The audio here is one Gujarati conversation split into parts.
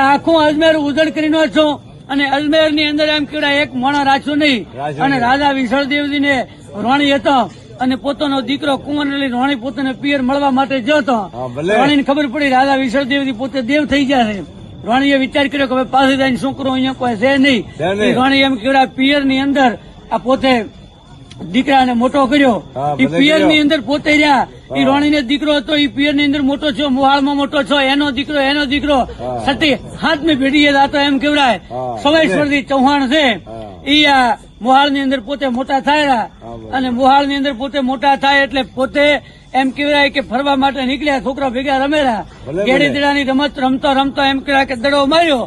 આખું અજમેર ઉજળ કરીને છો અને અજમેરની અંદર એમ કેવડાય એક મોણા રાખશો નહીં. અને. રાજા વિશળદેવજી ને રોણી હતો. અને પોતાનો દીકરો કુંવર લઈ રોણી પોતાને પિયર મળવા માટે જતો હા, ભલે. રોણીને ખબર પડી રાજા વિશળદેવજી પોતે દેવ થઈ ગયા છે. રોણીએ વિચાર કર્યો કે હવે પાસે જઈને શું કરું અહીંયા કોઈ છે નહીં. રોણી એમ કેવડા પિયરની અંદર આ પોતે દીકરાને મોટો કર્યો. એ પિયરની અંદર પોતે રહ્યા. એ રોણી ને દીકરો હતો એ પિયરની અંદર મોટો છો મોહાળમાં મોટો છો એનો દીકરો એનો દીકરો. સતી હાથમી ભેડીએ જાતો એમ કેવડાય. સવાઈશ્વરજી ચૌહાણ છે. ઈ આ મોહાળની અંદર પોતે મોટા થયા અને મોહાળની અંદર પોતે મોટા થાય એટલે પોતે એમ કહેવાય કે ફરવા માટે નીકળ્યા છોકરા ભેગા રમેલા ગેડી ભલે. રમત રમતો રમતો એમ કહેવાય કે દડો માર્યો.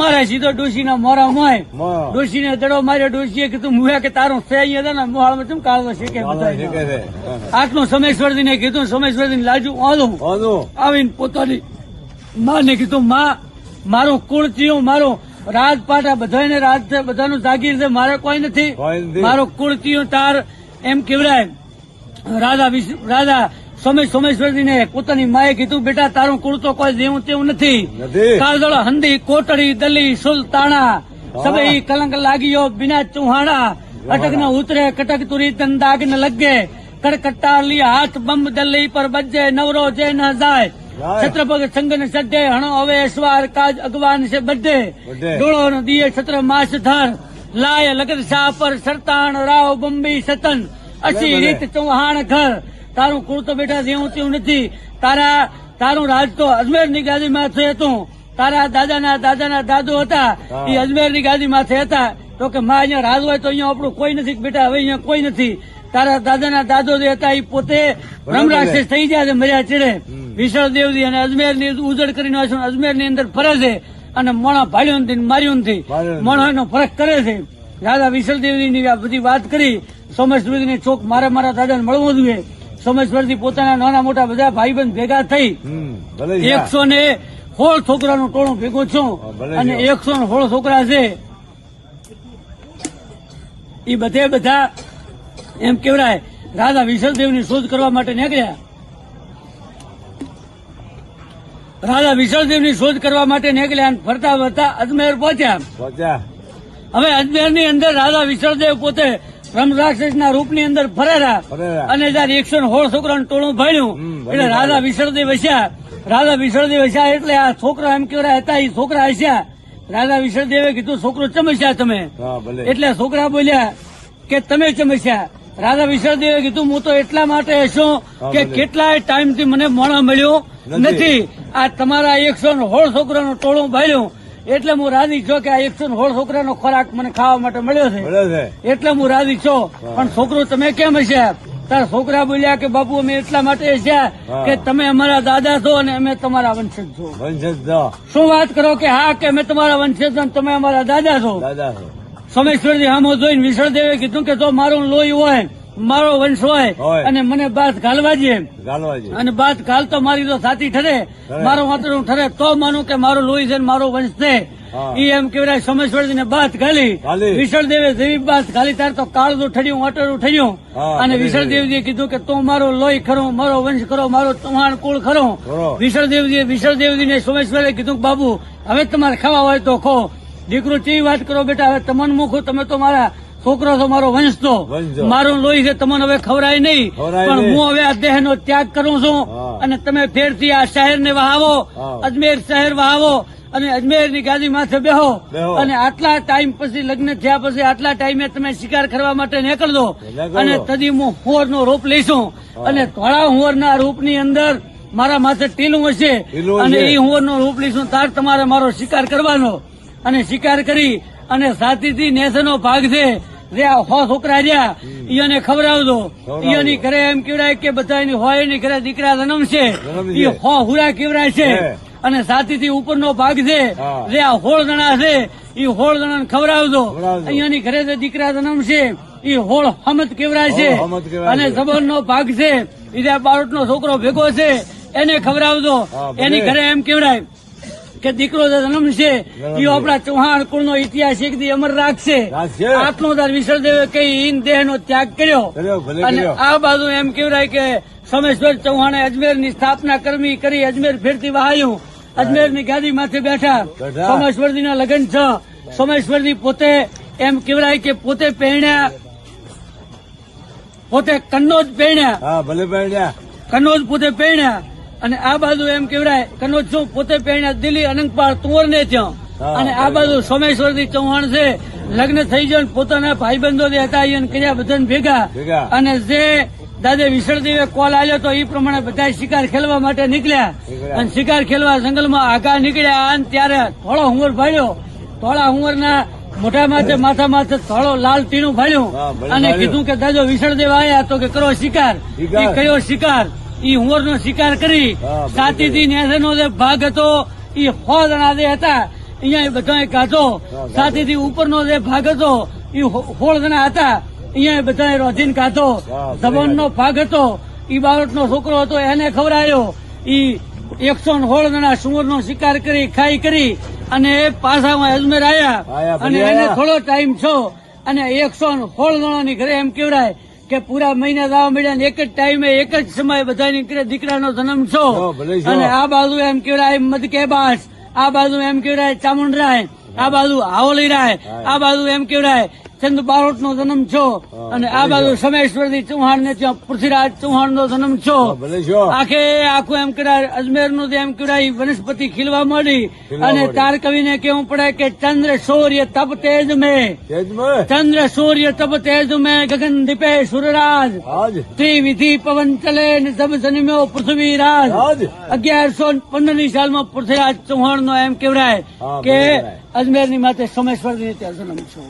મારે સીધો ડોશીના મોરા મોય મોં. ડોશીને દડો માર્યો ડોશીએ કીધું મુહે કે તારું છે અહીંયા ને મોહાળમાં ચમ કાળવો છે? કે આટલું સમેશ્વરજીને કીધું સમેશ્વરજીને લાજુ ઓનું આવીને પોતાની માને કીધું માં મારું કુળ થયું મારું રાજપાટ આ બધાને રાજ છે બધાનું જાગીર છે મારે કોઈ નથી. મારો કુળ ચિયું તાર. એમ કેવડાય રાજા રાધા રાજા સોમેશ સોમેશ્વરજીને પોતાની માએ કીધું બેટા તારું કુર્તો કોઈ દેવું તેવું નથી. કાળદળ હંદી કોટડી દલી સુલતાણા સબે કલંક લાગ્યો બિના ચુહાણા અટક ન ઉતરે કટક તુરી તન દાગ ન લગે કડકટ્ટા લી હાથ બંબ દલ્લી પર બજે નવરો જે ન જાય. છત્રપગ સંગન સડે હણો હવે સ્વાર કાજ અગવાન છે બધે. બધે. ડોળો દિયે છત્ર માસ ધર. લાય લગન શાહ પર સરતાણ રાવ બંબી સતન. અસી રીત ચૌહાણ ઘર. તારું કુળ તો બેટા જેવું તેવું નથી. તારા તારું રાજ તો અજમેરની ગાદી માથે હતું તારા દાદાના દાદાના દાદો હતા એ અજમેરની ગાદી માથે હતા. તો કે માં અહીંયા રાજ હોય તો અહીંયા આપણું કોઈ નથી બેટા હવે અહીંયા કોઈ નથી. તારા દાદાના દાદો જે હતા એ પોતે બ્રહ્મ બરાબર છે. રાક્ષસ થઈ ગયા છે મર્યા ચીડે. વિશાળ દેવજી અને અજમેરની ઉજળ કરીને આવ્યો અજમેરની અંદર ફરે છે અને મોણા ભાડ્યું નથી માર્યું નથી માર્યું એનો ફરક કરે છે. દાદા વિશાળ દેવજી ની આ બધી વાત કરી સોમેશ્વરજી ની ચોક મારે મારા દાદાને મળવું જોઈએ. સોમેશ્વરજી પોતાના નાના મોટા બધા ભાઈબંધ ભેગા થઈ. એકસો ને સોળ છોકરાનું ટોળું ભેગું છું અને એકસો ને સોળ છોકરા છે. એ બધે બધા એમ કેવડાય રાધા વિશલદેવની શોધ કરવા માટે નીકળ્યા. રાધા વિશલદેવની શોધ કરવા માટે નીકળ્યા અને ફરતા ફરતા અજમેર પહોંચ્યા. પહોંચ્યા. હવે અજમેરની અંદર રાધા વિશલદેવ પોતે બ્રહ્મ રૂપ રૂપની અંદર ફરેલા. અને જયારે એકસો હોળ સોળ છોકરાનું ટોળું ભણ્યું એટલે રાજા ભાડ્યું. વિસળદેવ વસ્યા રાજા વિસળદેવ વસ્યા એટલે આ છોકરા એમ કેવડા હતા એ છોકરા હસ્યા રાજા વિસળદેવે કીધું છોકરો ચમસ્યા તમે એટલે છોકરા બોલ્યા કે તમે ચમસ્યા રાજા વિસળદેવે કીધું હું તો એટલા માટે હશું કે. કેટલાય ટાઈમથી મને મોણા મળ્યો નથી. આ તમારા એકસો ને સોળ છોકરાનું ટોળું ભાડ્યું એટલે હું રાજી છો કે આ એકસો હોળ સોળ છોકરાનો ખોરાક મને ખાવા માટે મળ્યો છે. એટલે હું રાજી છો. પણ છોકરો તમે કેમ હશે? તારા છોકરા બોલ્યા કે બાપુ અમે એટલા માટે છે કે તમે અમારા દાદા છો અને અમે તમારા વંશજ છો. વંશજ શું વાત કરો કે હા કે અમે તમારા વંશજ છો અને તમે અમારા દાદા છો? દાદા છો. સોમેશ્વરજી હામો જોઈને વિસળદેવે કીધું કે જો મારું લોહી હોય મારો વંશ હોય. અને મને બાદ ઘાલવા છે અને બાદ ઘાલ તો મારી તો સાથી ઠરે. મારો વાતરું ઠરે. તો માનું કે મારો લોહી છે મારો વંશ છે. ઈ એમ કેવડાય સોમેશ્વરજી ને બાથ ઘાલી વિશળદેવે જેવી બાત ઘાલી ત્યારે તો કાળું ઠર્યું વાટરું ઠડ્યું અને વિશળદેવજીએ કીધું કે તું મારો લોહી ખરો મારો વંશ ખરો મારો ચૌહાણ કુળ ખરો. વિશળદેવજીએ વિશળદેવજીને સોમેશ્વરે કીધું કે બાબુ હવે તમારે ખાવા હોય તો ખો. દીકરો ચી વાત કરો બેટા? હવે તમને મૂકું તમે તો મારા છોકરો છો મારો વંશ તો વંશ મારું લોહી છે તમને હવે ખવડાય નહીં. પણ હું હવે આ દેહનો ત્યાગ કરું છું. અને તમે ફેરથી આ શહેરને વહાવો. અજમેર શહેર વહાવો. અને અજમેરની ગાદી માથે બેહો. અને આટલા ટાઈમ પછી લગ્ન થયા પછી આટલા ટાઈમે તમે શિકાર કરવા માટે નીકળજો. અને તદી હું હુંવરનો રૂપ લઈશું. અને ધોળા હુંવરના રૂપની અંદર મારા માથે ટીલું હશે. અને. એ હુંવરનો રૂપ લઈશું. તાર તમારે મારો શિકાર કરવાનો. અને શિકાર કરી અને સાતીથી નેસનો ભાગ છે જે આ હો છોકરા રહ્યા ઈયોને ખવડાવજો. ઈયોની ઘરે એમ કેવડાય કે બધા એની હોય એની ઘરે દીકરા જન્મ છે જન્મશે. ઈ હો હુરા કેવડાય છે. અને સાતીથી ઉપરનો ભાગ છે. જે આ હોળ જણા છે એ હોળ જણા ખવડાવજો. અહીંયાની ઘરે જે દીકરા જન્મ છે એ હોળ હમત કેવડાય છે અને. જબરનો ભાગ છે ઈજા બાળકનો છોકરો ભેગો છે એને ખવડાવજો એની ઘરે એમ કેવડાય કે દીકરો જન્મ છે એ આપણા ચૌહાણ કુળનો ઇતિહાસ એક દી અમર રાખશે. તાર વિસળદેવે કઈ ઈન દેહનો ત્યાગ કર્યો. અને આ બાજુ એમ કેવડાય કે સોમેશ્વર ચૌહાણે અજમેરની સ્થાપના કરવી કરી અજમેર ફેરથી વહાયું. અજમેરની ગાદી માથે બેઠા. સોમેશ્વરજીના લગ્ન છે. સોમેશ્વરજી પોતે એમ કહેવાય કે પોતે પહેણ્યા. પોતે કન્નોજ પહેણ્યા. ભલે પહેણ્યા. કન્નોજ પોતે પહેણ્યા. અને આ બાજુ એમ કેવડાય કનોજ પોતે પહેણ્યા દિલ્હી અનંતપાળ તુંવર ને ત્યાં અને આ બાજુ સોમેશ્વરજી ચૌહાણ છે. લગ્ન થઈ જાય ને પોતાના ભાઈબંધો જે હતા કર્યા બધા ભેગા. અને જે દાદે વિસળદેવે કોલ આવ્યો તો એ પ્રમાણે બધા શિકાર ખેલવા માટે નીકળ્યા. નીકળ્યા. અને શિકાર ખેલવા જંગલમાં આગા નીકળ્યા અને ત્યારે થોડો હુંવર ભાડ્યો થોડા હુંવરના મોટા માથે માથા માથે થોડો લાલ ટીણું ભાડ્યું અને કીધું કે દાદો વિસળદેવ આવ્યા તો કે કરો શિકાર. એ કયો શિકાર? ઈ હુંવર નો શિકાર કરી સાતીથી નેસનો જે ભાગ હતો ઈ સો જણા જે હતા અહીંયા બધાએ કાઢો. સાતીથી ઉપરનો જે ભાગ હતો ઈ સોળ જણા હતા. અહીંયા બધા રોધીને કાઢો ભલે ભાગ હતો. ઈ બાળકનો છોકરો હતો એને ખવડાયો. ઈ એકસો સોળ જણા સુવરનો શિકાર કરી ખાઈ કરી અને એ પાછામાં અજમેર આયા, અને એને થોડો ટાઈમ છો અને એકસો સોળ જણાની ઘરે એમ કેવડાય કે પૂરા મહિના દાવા મળ્યા ને એક જ ટાઈમે એક જ સમયે બધાની ઘરે દીકરાનો જન્મ છો. અને આ બાજુ એમ કેવડાય મધ કે બાસ. આ બાજુ એમ કેવડાય ચામુંડરાય. આ બાજુ હાવલી રાય. આ બાજુ એમ કેવડાય ચંદ બારોટ નો જન્મ છો. અને આ બાજુ સમેશ્વરજી ચૌહાણ ને ત્યાં પૃથ્વીરાજ ચૌહાણ નો જન્મ છો. આખે આખું એમ કરાય અજમેરનું એમ કરાય વનસ્પતિ ખીલવા મળી અને તાર કવિ ને કેવું પડે કે ચંદ્ર સૂર્ય તપ તેજ મે. ચંદ્ર સૂર્ય તપ તેજ મે ગગન દીપે સુરરાજ. ત્રિવિધિ પવન ચલે ને જબ જન્મ્યો પૃથ્વીરાજ. અગિયારસો પંદરની સાલમાં પૃથ્વીરાજ ચૌહાણ નો એમ કહેવાય કે અજમેરની માથે સોમેશ્વરની ત્યાં જન્મ છો.